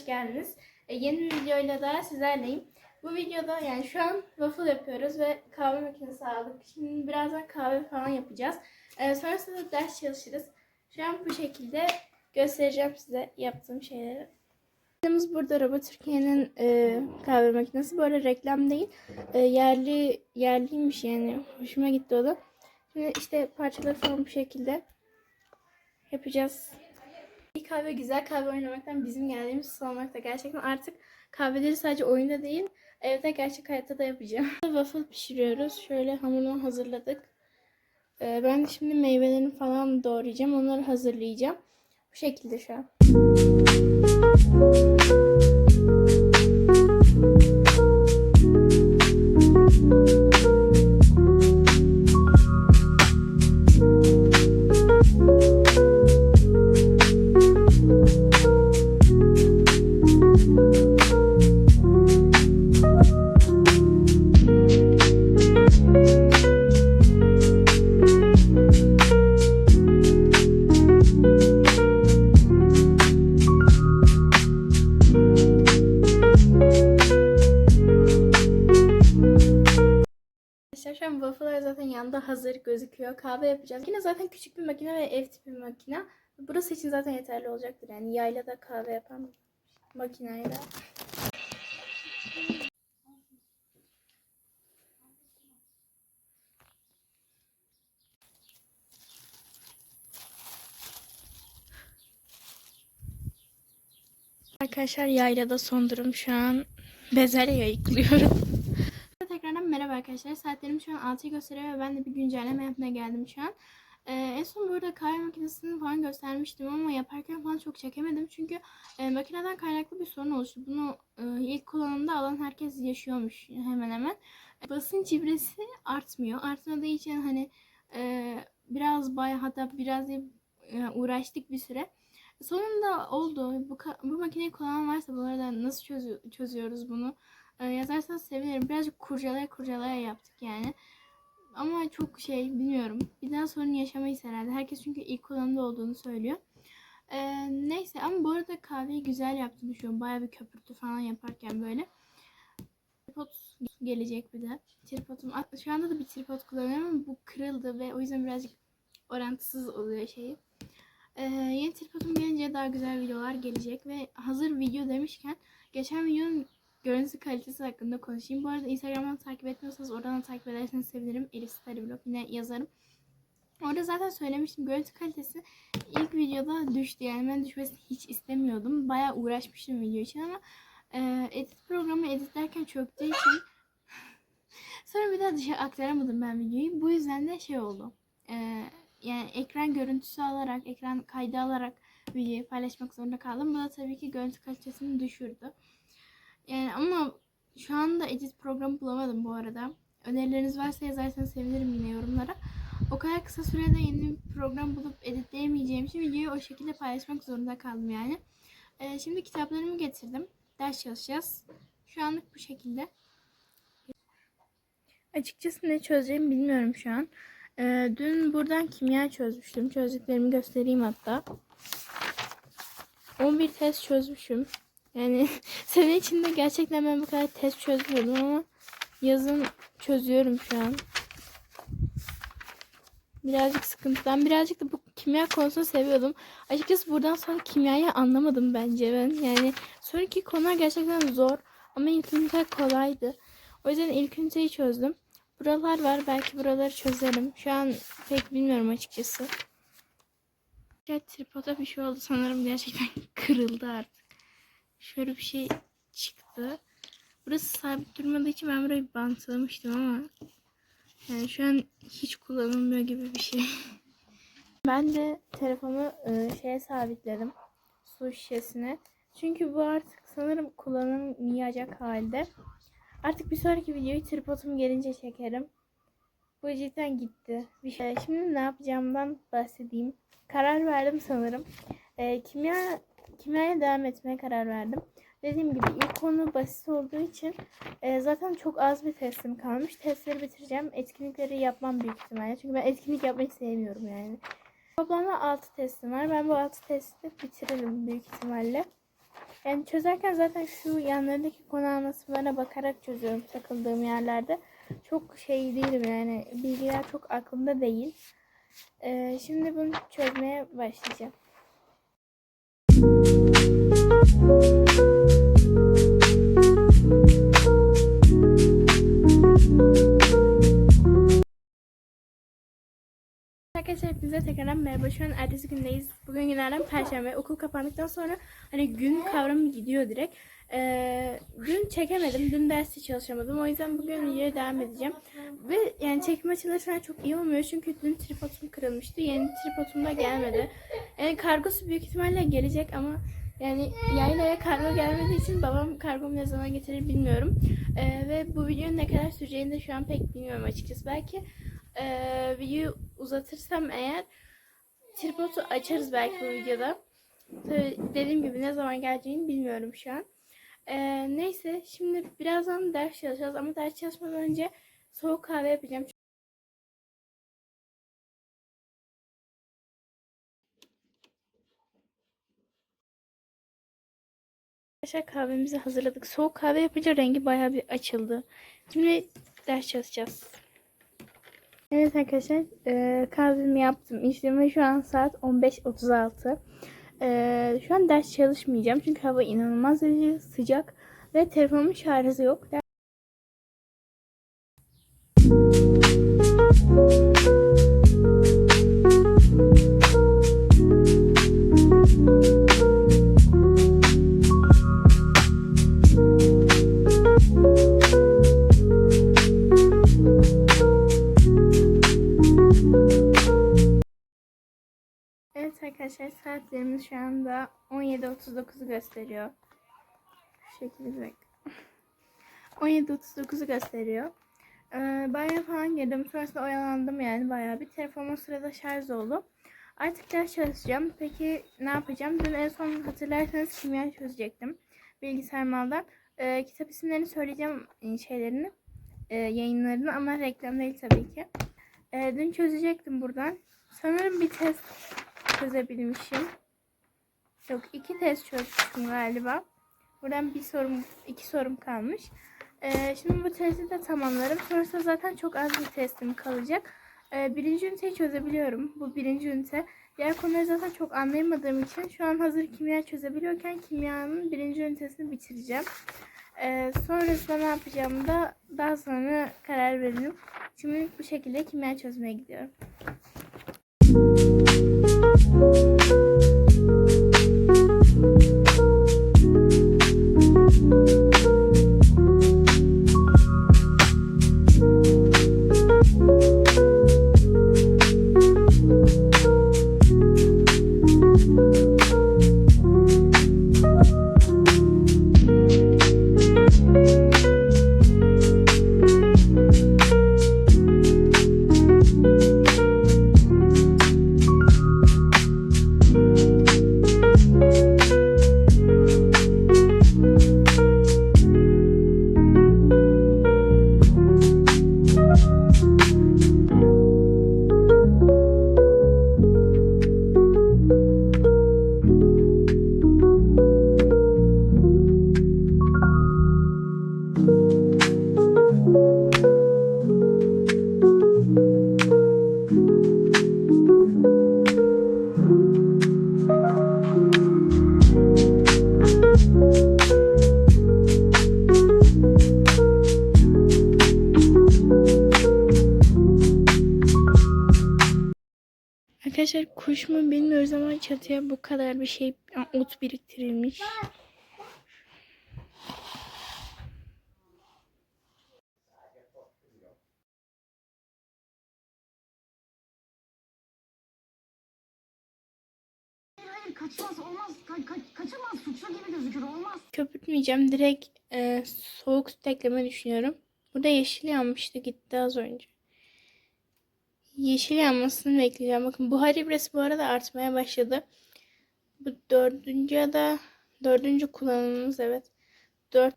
hoş geldiniz. E, yeni videoyla daha sizlerleyim. Bu videoda yani şu an waffle yapıyoruz ve kahve makinesi aldık. Şimdi birazdan kahve falan yapacağız. E, sonrasında ders çalışırız. Şu an bu şekilde göstereceğim size yaptığım şeyleri. Makinemiz burada Robot Türkiye'nin e, kahve makinesi. Böyle reklam değil. E, yerli yerliymiş yani. Hoşuma gitti o da. Şimdi işte parçaları falan bu şekilde yapacağız. Kahve, güzel kahve oynamaktan bizim geldiğimiz sanmakta. Gerçekten artık kahveleri sadece oyunda değil, evde gerçek hayatta da yapacağım. Waffle pişiriyoruz. Şöyle hamurunu hazırladık. Ee, ben şimdi meyvelerini falan doğrayacağım. Onları hazırlayacağım. Bu şekilde şu an. Hazır gözüküyor. Kahve yapacağız. Yine zaten küçük bir makine ve ev tipi bir makine. Burası için zaten yeterli olacaktır. Yani yaylada kahve yapan makineyle. Arkadaşlar yaylada son durum şu an bezelye yayıklıyorum. Tekrardan merhaba arkadaşlar. Saatlerim şu an 6'yı gösteriyor ve ben de bir güncelleme yapmaya geldim şu an. Ee, en son burada kahve makinesini falan göstermiştim ama yaparken falan çok çekemedim. Çünkü e, makineden kaynaklı bir sorun oluştu. Bunu e, ilk kullanımda alan herkes yaşıyormuş hemen hemen. Basınç ibresi artmıyor. Artmadığı için hani e, biraz bay hatta biraz e, uğraştık bir süre. Sonunda oldu. Bu, bu makineyi kullanan varsa bu arada nasıl çözü- çözüyoruz bunu? Ee, yazarsanız sevinirim. Birazcık kurcalaya kurcalaya yaptık yani. Ama çok şey bilmiyorum. Daha sorun yaşamayız herhalde. Herkes çünkü ilk kullanımda olduğunu söylüyor. Ee, neyse ama bu arada kahveyi güzel yaptığını düşünüyorum. Baya bir köpürtü falan yaparken böyle. Tripod gelecek bir de. Tripodum. Şu anda da bir tripod kullanıyorum ama bu kırıldı ve o yüzden birazcık orantısız oluyor şeyi. Ee, yeni tripodum gelince daha güzel videolar gelecek ve hazır video demişken geçen videonun görüntü kalitesi hakkında konuşayım. Bu arada Instagram'dan takip etmiyorsanız oradan da takip ederseniz sevinirim. Elif Starry Vlog yine yazarım. Orada zaten söylemiştim. Görüntü kalitesi ilk videoda düştü. Yani ben düşmesini hiç istemiyordum. Bayağı uğraşmıştım video için ama e, edit programı editlerken çöktüğü için sonra bir daha dışarı aktaramadım ben videoyu. Bu yüzden de şey oldu. E, yani ekran görüntüsü alarak, ekran kaydı alarak videoyu paylaşmak zorunda kaldım. Bu da tabii ki görüntü kalitesini düşürdü. Yani ama şu anda edit programı bulamadım bu arada. Önerileriniz varsa yazarsanız sevinirim yine yorumlara. O kadar kısa sürede yeni bir program bulup editleyemeyeceğim için videoyu o şekilde paylaşmak zorunda kaldım yani. Ee, şimdi kitaplarımı getirdim. Ders çalışacağız. Şu anlık bu şekilde. Açıkçası ne çözeceğimi bilmiyorum şu an. Ee, dün buradan kimya çözmüştüm. Çözdüklerimi göstereyim hatta. 11 test çözmüşüm. Yani sene içinde gerçekten ben bu kadar test çözmüyordum ama yazın çözüyorum şu an. Birazcık sıkıntıdan birazcık da bu kimya konusunu seviyordum. Açıkçası buradan sonra kimyayı anlamadım bence ben. Yani sonraki konular gerçekten zor ama ilk ünite kolaydı. O yüzden ilk üniteyi çözdüm. Buralar var belki buraları çözerim. Şu an pek bilmiyorum açıkçası. Ya tripoda bir şey oldu sanırım gerçekten kırıldı artık. Şöyle bir şey çıktı. Burası sabit durmadığı için ben burayı bantlamıştım ama yani şu an hiç kullanılmıyor gibi bir şey. Ben de telefonu e, şeye sabitledim. Su şişesine. Çünkü bu artık sanırım kullanılmayacak halde. Artık bir sonraki videoyu tripodum gelince çekerim. Bu cidden gitti. Şey. Şimdi ne yapacağımdan bahsedeyim. Karar verdim sanırım. E, kimya kimyaya devam etmeye karar verdim. Dediğim gibi ilk konu basit olduğu için e, zaten çok az bir testim kalmış. Testleri bitireceğim. Etkinlikleri yapmam büyük ihtimalle. Çünkü ben etkinlik yapmayı sevmiyorum yani. Toplamda 6 testim var. Ben bu 6 testi bitiririm büyük ihtimalle. Yani çözerken zaten şu yanlarındaki konu anlatımlarına bakarak çözüyorum takıldığım yerlerde. Çok şey değilim yani bilgiler çok aklımda değil. Ee, şimdi bunu çözmeye başlayacağım. Arkadaşlar hepinize tekrardan merhaba. Şu an ertesi gündeyiz. Bugün günlerden perşembe. Okul kapandıktan sonra hani gün kavramı gidiyor direkt. Ee, dün çekemedim. Dün derste çalışamadım. O yüzden bugün videoya devam edeceğim. Ve yani çekme açıları çok iyi olmuyor. Çünkü dün tripodum kırılmıştı. Yeni tripodum da gelmedi. Yani kargosu büyük ihtimalle gelecek ama yani yaylaya kargo gelmediği için babam kargomu ne zaman getirir bilmiyorum. Ee, ve bu videonun ne kadar süreceğini de şu an pek bilmiyorum açıkçası. Belki e, videoyu uzatırsam eğer tripodu açarız belki bu videoda. Tabii dediğim gibi ne zaman geleceğini bilmiyorum şu an. E, neyse şimdi birazdan ders çalışacağız ama ders çalışmadan önce soğuk kahve yapacağım. Arkadaşlar kahvemizi hazırladık. Soğuk kahve yapınca rengi bayağı bir açıldı. Şimdi ders çalışacağız. Evet arkadaşlar e, kahvemi yaptım. İşlemi şu an saat 15.36. E, şu an ders çalışmayacağım. Çünkü hava inanılmaz sıcak. Ve telefonumun şarjı yok. Evet arkadaşlar saatlerimiz şu anda 17.39'u gösteriyor. Şu şekilde bak. 17.39'u gösteriyor. Ee, banyo falan girdim. Sonrasında oyalandım yani bayağı bir. Telefonum sırada şarj oldu. Artık ders çalışacağım. Peki ne yapacağım? Dün en son hatırlarsanız kimya çözecektim. Bilgisayar maldan. Ee, kitap isimlerini söyleyeceğim şeylerini. E, yayınlarını ama reklam değil tabii ki. E, dün çözecektim buradan. Sanırım bir test çözebilmişim. Yok iki test çözmüşüm galiba. Buradan bir sorum, iki sorum kalmış. Ee, şimdi bu testi de tamamlarım. Sonrasında zaten çok az bir testim kalacak. Ee, birinci üniteyi çözebiliyorum. Bu birinci ünite. Diğer konuları zaten çok anlayamadığım için şu an hazır kimya çözebiliyorken kimyanın birinci ünitesini bitireceğim. Ee, sonrasında ne yapacağımı da daha sonra karar veririm. Şimdi bu şekilde kimya çözmeye gidiyorum. Arkadaşlar çatıya bu kadar bir şey ot biriktirilmiş. Kaçmaz olmaz ka- ka- kaçamaz suçlu gibi gözükür olmaz. Köpürtmeyeceğim. Direkt e, soğuk süt ekleme düşünüyorum. Burada yeşil yanmıştı gitti az önce. Yeşil yanmasını bekleyeceğim. Bakın buhar ibresi bu arada artmaya başladı. Bu dördüncü ya da dördüncü kullanımımız evet. Dört.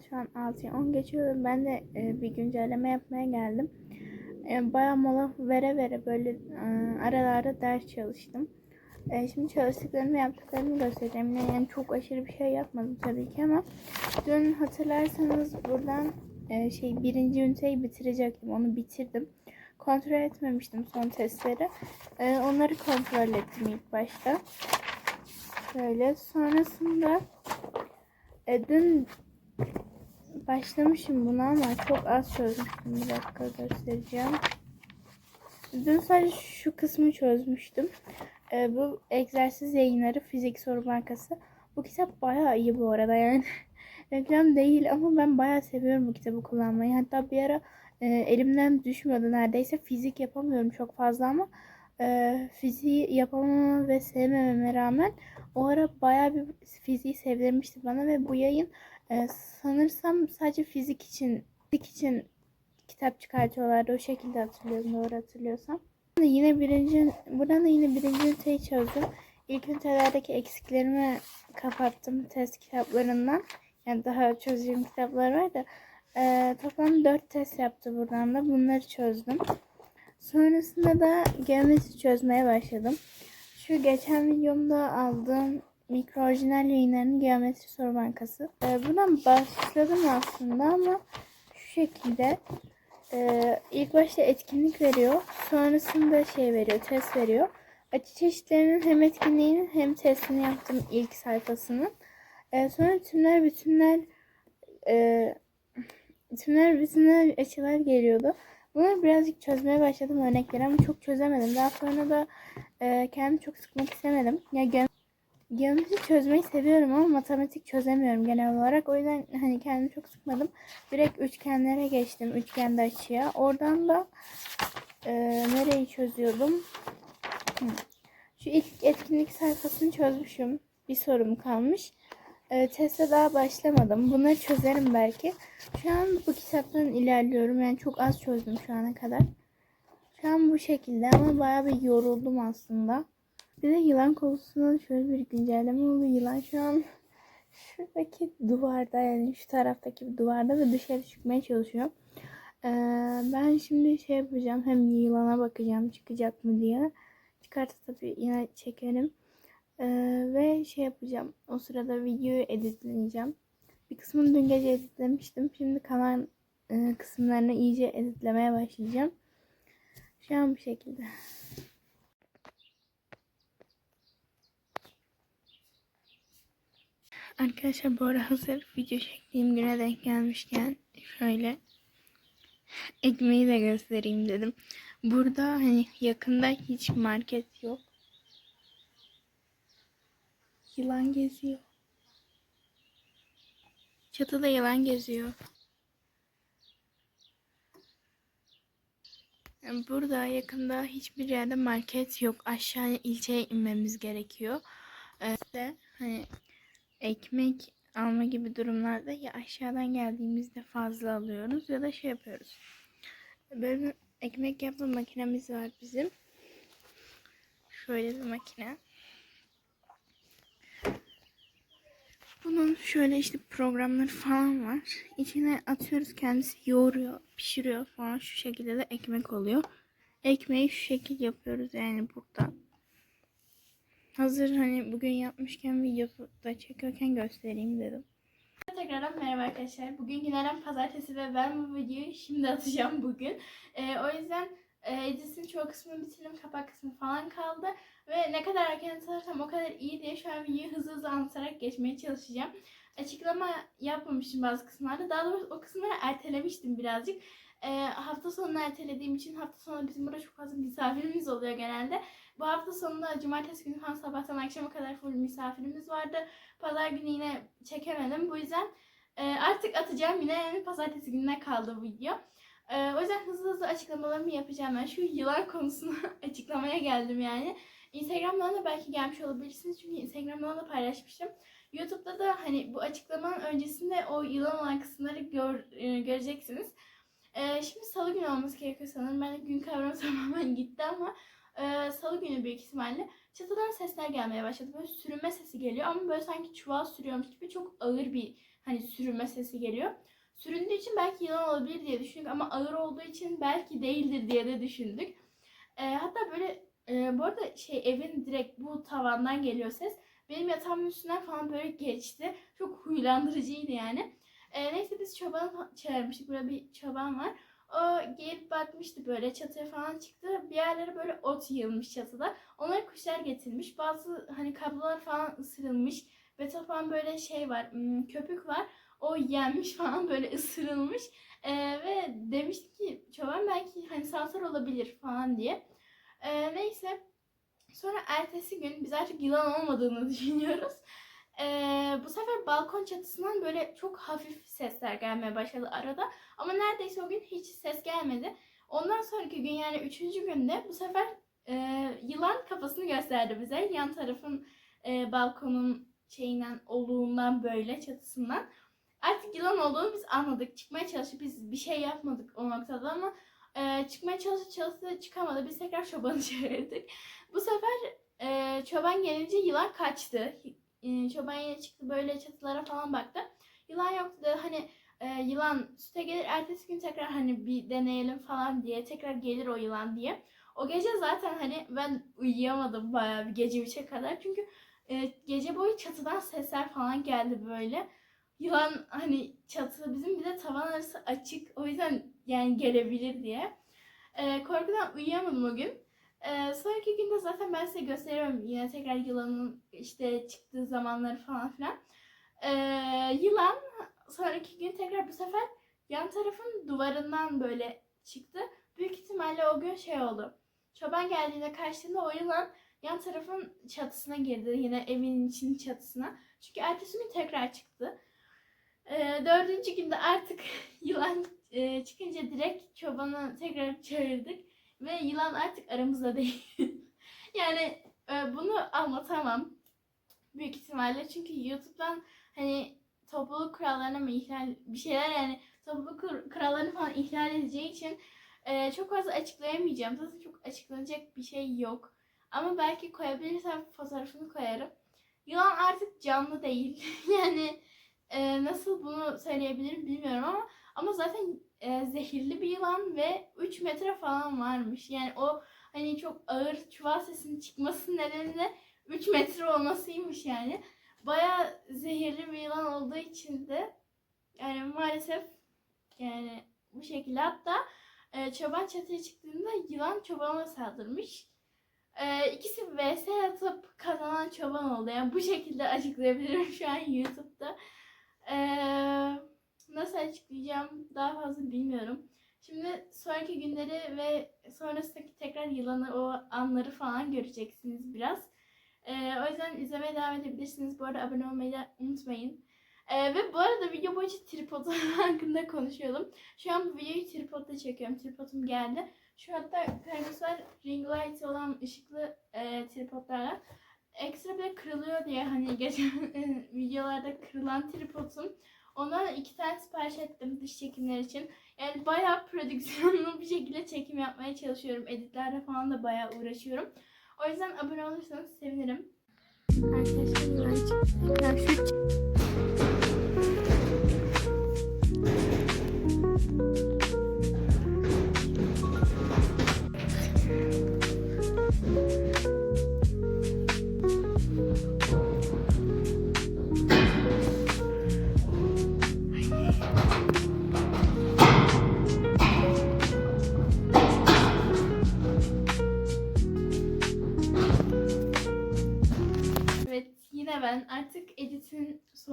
Saat şu an 6'ya 10 geçiyor ve ben de e, bir güncelleme yapmaya geldim. E, bayağı mola vere vere böyle e, aralarda ders çalıştım. E, şimdi çalıştıklarımı ve yaptıklarımı göstereceğim. Yani çok aşırı bir şey yapmadım tabii ki ama dün hatırlarsanız buradan e, şey birinci üniteyi bitirecektim. Onu bitirdim. Kontrol etmemiştim son testleri. E, onları kontrol ettim ilk başta. Şöyle sonrasında e, dün başlamışım buna ama çok az çözmüştüm. Bir dakika göstereceğim. Dün sadece şu kısmı çözmüştüm. E, bu egzersiz yayınları fizik soru bankası. Bu kitap bayağı iyi bu arada yani. Reklam değil ama ben bayağı seviyorum bu kitabı kullanmayı. Hatta bir ara e, elimden düşmüyordu neredeyse. Fizik yapamıyorum çok fazla ama e, fiziği yapamama ve sevmememe rağmen o ara bayağı bir fiziği sevdirmişti bana ve bu yayın e, sanırsam sadece fizik için fizik için kitap çıkartıyorlardı. O şekilde hatırlıyorum doğru hatırlıyorsam. Yine birinci, buradan da yine birinci üniteyi çözdüm. İlk ünitelerdeki eksiklerimi kapattım test kitaplarından. Yani daha çözeceğim kitaplar var da. E, toplam 4 test yaptı buradan da. Bunları çözdüm. Sonrasında da geometri çözmeye başladım. Şu geçen videomda aldığım mikro orijinal yayınlarının geometri soru bankası. Ee, buradan başladım aslında ama şu şekilde e, ilk başta etkinlik veriyor. Sonrasında şey veriyor, test veriyor. Açı çeşitlerinin hem etkinliğinin hem testini yaptım ilk sayfasının. Ee, sonra tümler bütünler e, tümler bütünler açılar geliyordu. Bunu birazcık çözmeye başladım örnekleri ama çok çözemedim. Daha sonra da e, kendimi çok sıkmak istemedim. Ya geometri çözmeyi seviyorum ama matematik çözemiyorum genel olarak. O yüzden hani kendimi çok sıkmadım. Direkt üçgenlere geçtim. Üçgende açıya. Oradan da e, nereyi çözüyordum? Şu ilk etkinlik sayfasını çözmüşüm. Bir sorum kalmış. E, teste daha başlamadım. Bunları çözerim belki. Şu an bu kitaptan ilerliyorum. Yani çok az çözdüm şu ana kadar. Şu an bu şekilde ama bayağı bir yoruldum aslında. Bir de yılan konusunda şöyle bir güncelleme oldu. Yılan şu an şuradaki duvarda yani şu taraftaki duvarda ve dışarı çıkmaya çalışıyor. Ee, ben şimdi şey yapacağım. Hem yılana bakacağım çıkacak mı diye. Çıkarsa tabii yine çekerim. Ee, ve şey yapacağım. O sırada videoyu editleyeceğim. Bir kısmını dün gece editlemiştim. Şimdi kalan e, kısımlarını iyice editlemeye başlayacağım. Şu an bu şekilde. Arkadaşlar bu ara hazır video çektiğim güne denk gelmişken şöyle ekmeği de göstereyim dedim. Burada hani yakında hiç market yok. Yılan geziyor. Çatıda yılan geziyor. Burada yakında hiçbir yerde market yok. Aşağıya ilçeye inmemiz gerekiyor. Ee, de hani ekmek alma gibi durumlarda ya aşağıdan geldiğimizde fazla alıyoruz ya da şey yapıyoruz. Böyle ekmek yapma makinemiz var bizim. Şöyle bir makine. Bunun şöyle işte programları falan var. İçine atıyoruz kendisi yoğuruyor, pişiriyor falan şu şekilde de ekmek oluyor. Ekmeği şu şekil yapıyoruz yani burada. Hazır hani bugün yapmışken videosu da çekiyorken göstereyim dedim. Tekrardan merhaba arkadaşlar. Bugün günlerden pazartesi ve ben bu videoyu şimdi atacağım bugün. Ee, o yüzden e, Edis'in çoğu kısmını bitirdim. Kapak kısmı falan kaldı. Ve ne kadar erken atırsam o kadar iyi diye şu an videoyu hızlı hızlı anlatarak geçmeye çalışacağım. Açıklama yapmamıştım bazı kısımlarda. Daha doğrusu o kısımları ertelemiştim birazcık. Ee, hafta sonunu ertelediğim için hafta sonu bizim burada çok fazla misafirimiz oluyor genelde. Bu hafta sonunda cumartesi günü falan sabahtan akşama kadar full misafirimiz vardı. Pazar günü yine çekemedim. Bu yüzden e, artık atacağım yine yani pazartesi gününe kaldı bu video. E, o yüzden hızlı hızlı açıklamalarımı yapacağım. Ben şu yılan konusunu açıklamaya geldim yani. Instagram'dan da belki gelmiş olabilirsiniz. Çünkü Instagram'dan da paylaşmıştım. YouTube'da da hani bu açıklamanın öncesinde o yılan olan kısımları gör, e, göreceksiniz. E, şimdi salı günü olması gerekiyor sanırım. Ben de gün kavramı tamamen gitti ama Ee, Salı günü büyük ihtimalle çatıdan sesler gelmeye başladı. Böyle sürünme sesi geliyor ama böyle sanki çuval sürüyormuş gibi çok ağır bir hani sürünme sesi geliyor. Süründüğü için belki yılan olabilir diye düşündük ama ağır olduğu için belki değildir diye de düşündük. Ee, hatta böyle e, bu arada şey evin direkt bu tavandan geliyor ses. Benim yatağımın üstünden falan böyle geçti. Çok huylandırıcıydı yani. Ee, neyse biz çobanı çağırmıştık. Burada bir çoban var. O gelip bakmıştı böyle çatıya falan çıktı. Bir yerlere böyle ot yığılmış çatıda. Onları kuşlar getirmiş. Bazı hani kablolar falan ısırılmış. Ve falan böyle şey var hmm, köpük var. O yenmiş falan böyle ısırılmış. Ee, ve demişti ki çoban belki hani sansar olabilir falan diye. Ee, neyse. Sonra ertesi gün biz artık yılan olmadığını düşünüyoruz. Ee, bu sefer balkon çatısından böyle çok hafif sesler gelmeye başladı arada. Ama neredeyse o gün hiç ses gelmedi. Ondan sonraki gün yani üçüncü günde bu sefer e, yılan kafasını gösterdi bize. Yan tarafın e, balkonun şeyinden, oluğundan böyle çatısından. Artık yılan olduğunu biz anladık. Çıkmaya çalıştık. Biz bir şey yapmadık o noktada ama e, çıkmaya çalıştı çalıştı çıkamadı. Biz tekrar çobanı çağırdık. Bu sefer e, çoban gelince yılan kaçtı. E, çoban yine çıktı böyle çatılara falan baktı. Yılan yoktu dedi. Hani e, yılan süte gelir ertesi gün tekrar hani bir deneyelim falan diye tekrar gelir o yılan diye. O gece zaten hani ben uyuyamadım bayağı bir gece üçe kadar. Çünkü e, gece boyu çatıdan sesler falan geldi böyle. Yılan hani çatı bizim bir de tavan arası açık. O yüzden yani gelebilir diye. E, korkudan uyuyamadım o gün. E, sonraki günde zaten ben size gösteriyorum yine tekrar yılanın işte çıktığı zamanları falan filan. E, yılan sonraki gün tekrar bu sefer yan tarafın duvarından böyle çıktı. Büyük ihtimalle o gün şey oldu. Çoban geldiğinde karşısında o yılan yan tarafın çatısına girdi. Yine evin içinin çatısına. Çünkü ertesi gün tekrar çıktı. Ee, dördüncü günde artık yılan e, çıkınca direkt çobanı tekrar çağırdık. Ve yılan artık aramızda değil. yani e, bunu anlatamam. Büyük ihtimalle. Çünkü YouTube'dan hani topluluk kurallarına mı ihlal bir şeyler yani topluluk kur- kurallarını falan ihlal edeceği için e, çok fazla açıklayamayacağım. Zaten çok açıklanacak bir şey yok. Ama belki koyabilirsem fotoğrafını koyarım. Yılan artık canlı değil. yani e, nasıl bunu söyleyebilirim bilmiyorum ama ama zaten e, zehirli bir yılan ve 3 metre falan varmış. Yani o hani çok ağır çuval sesinin çıkması nedeni de 3 metre olmasıymış yani. Baya zehirli bir yılan olduğu için de yani maalesef yani bu şekilde hatta e, çoban çatıya çıktığında yılan çobana saldırmış. E, ikisi vs atıp kazanan çoban oldu. Yani bu şekilde açıklayabilirim şu an YouTube'da. E, nasıl açıklayacağım daha fazla bilmiyorum. Şimdi sonraki günleri ve sonrasındaki tekrar yılanı o anları falan göreceksiniz biraz. Ee, o yüzden izlemeye devam edebilirsiniz. Bu arada abone olmayı da unutmayın. Ee, ve bu arada video boyunca tripod hakkında konuşuyordum. Şu an bu videoyu tripodla çekiyorum. Tripodum geldi. Şu hatta kırmızılar ring light olan ışıklı e, tripodlarla. Ekstra bir kırılıyor diye hani geçen videolarda kırılan tripodum. Ondan iki tane sipariş ettim dış çekimler için. Yani bayağı prodüksiyonlu bir şekilde çekim yapmaya çalışıyorum. Editlerle falan da bayağı uğraşıyorum. O yüzden abone olursanız sevinirim. Arkadaşlar. Ya şu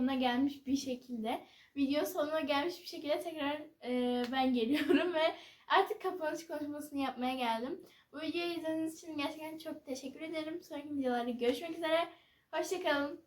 sonuna gelmiş bir şekilde video sonuna gelmiş bir şekilde tekrar e, ben geliyorum ve artık kapanış konuşmasını yapmaya geldim. Bu videoyu izlediğiniz için gerçekten çok teşekkür ederim. Sonraki videolarda görüşmek üzere. Hoşçakalın.